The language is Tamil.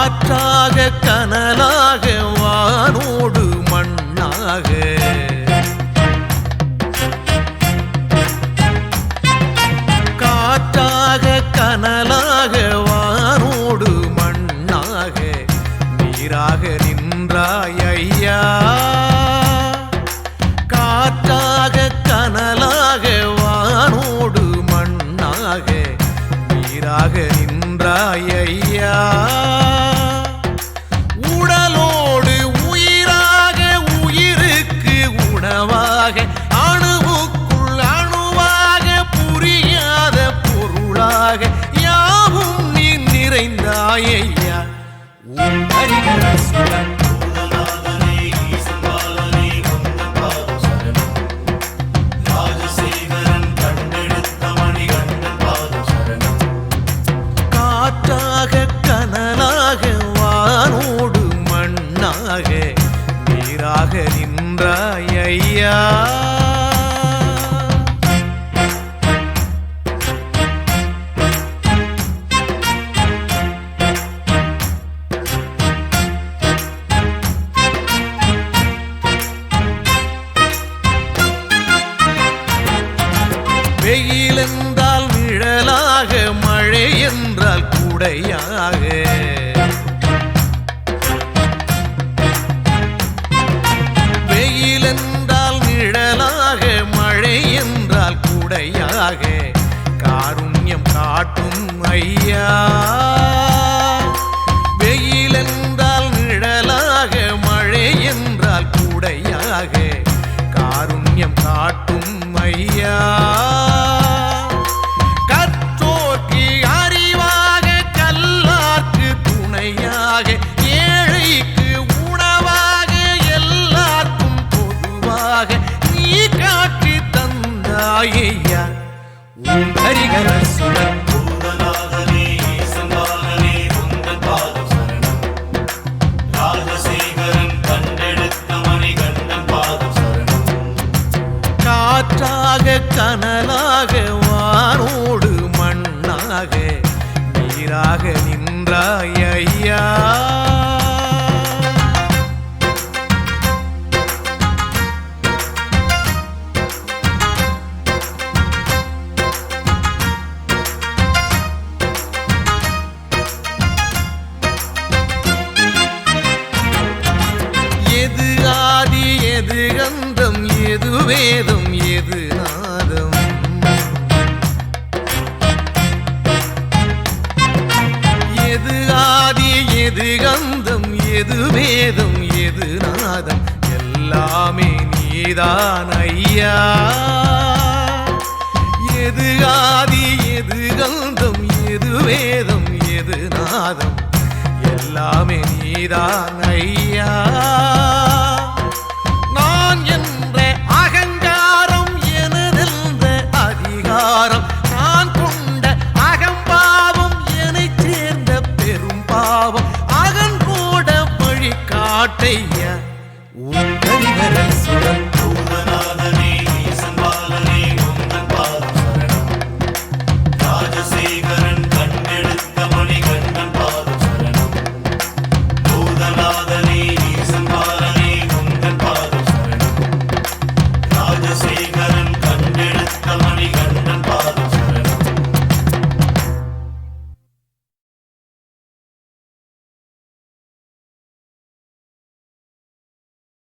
காற்றாக கனலாக வானோடு மண்ணாக. காற்றாக கனலாக வானோடு மண்ணாக. நீராக நின்றாய் ஐயா. காற்றாக கனலாக வானோடு மண்ணாக. நீராக நின்றாய் ஐயா. பாதம் யாவும் நீ நிறைந்தாயையா உன் மண்ணாக நீராக நின்றாய் ஐயா வெயில் என்றால் நிழலாக மழை என்றால் கூடையாக. வெயில் என்றால் நிழலாக மழை என்றால் கூடையாக. காருண்யம் காட்டும் ஐயா. நீ காட்டி தந்தாயையா? உன் ஹரிகர சுடர் பூதநாதனே ஆதி எது கந்தம் எது வேதம் எது நாதம்? எது ஆதி எது கந்தம் எது வேதம் எது நாதம்? எல்லாமே நீதான் ஐயா. எது ஆதி எது கந்தம் எது வேதம் எது நாதம்? எல்லாமே நீதான் ஐயா. பாட்டையா உன் கரிவரை சுரந்த